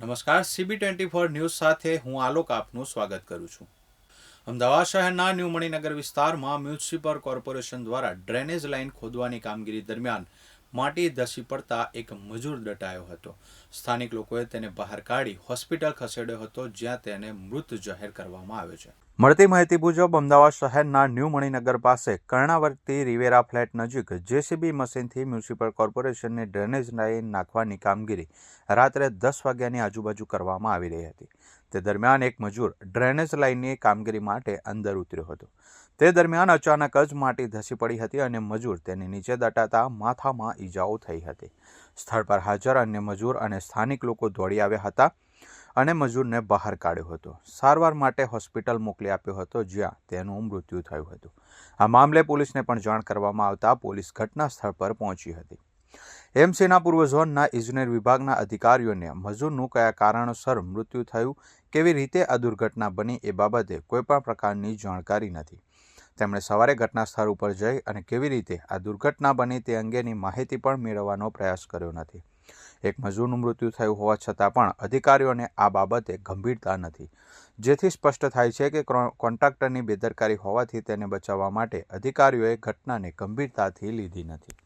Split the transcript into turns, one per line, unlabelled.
નમસ્કાર CB twenty four news સાથે હું આલોક આપનું સ્વાગત કરું છું. અમદાવાદ શહેરના ન્યૂ મણિનગર વિસ્તારમાં મ્યુનિસિપલ કોર્પોરેશન દ્વારા ડ્રેનેજ લાઇન ખોદવાની કામગીરી દરમિયાન માટી ધસી પડતા એક મજૂર દટાયો હતો. સ્થાનિક લોકોએ તેને બહાર કાઢી હોસ્પિટલ ખસેડ્યો હતો, જ્યાં તેને મૃત જાહેર કરવામાં આવ્યો છે. મળતી માહિતી મુજબ, અમદાવાદ શહેરના ન્યૂ મણિનગર પાસે કર્ણાવર્તી રિવેરા ફ્લેટ નજીક જેસીબી મશીનથી મ્યુનિસિપલ કોર્પોરેશનની ડ્રેનેજ લાઇન નાખવાની કામગીરી રાત્રે દસ વાગ્યાની આજુબાજુ કરવામાં આવી રહી હતી. તે દરમિયાન એક મજૂર ડ્રેનેજ લાઇનની કામગીરી માટે અંદર ઉતર્યો હતો. તે દરમિયાન અચાનક જ માટી ધસી પડી હતી અને મજૂર તેની નીચે દટાતા માથામાં ઈજાઓ થઈ હતી. સ્થળ પર હાજર અન્ય મજૂર અને સ્થાનિક લોકો દોડી આવ્યા હતા. અને મજૂરને બહાર કાઢ્યો હતો. સારવાર માટે હોસ્પિટલ મોકલી આપ્યો હતો, જ્યાં તેનું મૃત્યુ થયું હતું. આ મામલે પોલીસને પણ જાણ કરવામાં આવતા પોલીસ ઘટના સ્થળ પર પહોંચી હતી. એમસીના પૂર્વ ઝોનના ઇજનેર વિભાગના અધિકારીઓને મજૂરનું કયા કારણોસર મૃત્યુ થયું, કેવી રીતે આ દુર્ઘટના બની એ બાબતે કોઈપણ પ્રકારની જાણકારી નથી. તેમણે સવારે ઘટના સ્થળ ઉપર જઈ અને કેવી રીતે આ દુર્ઘટના બની તે અંગેની માહિતી પણ મેળવવાનો પ્રયાસ કર્યો નથી. એક મજૂરનું મૃત્યુ થયું હોવા છતાં પણ અધિકારીઓને આ બાબતે ગંભીરતા નથી. જેથી સ્પષ્ટ થાય છે કે કોન્ટ્રાક્ટરની બેદરકારી હોવાથી તેને બચાવવા માટે અધિકારીઓએ ઘટનાને ગંભીરતાથી લીધી નથી.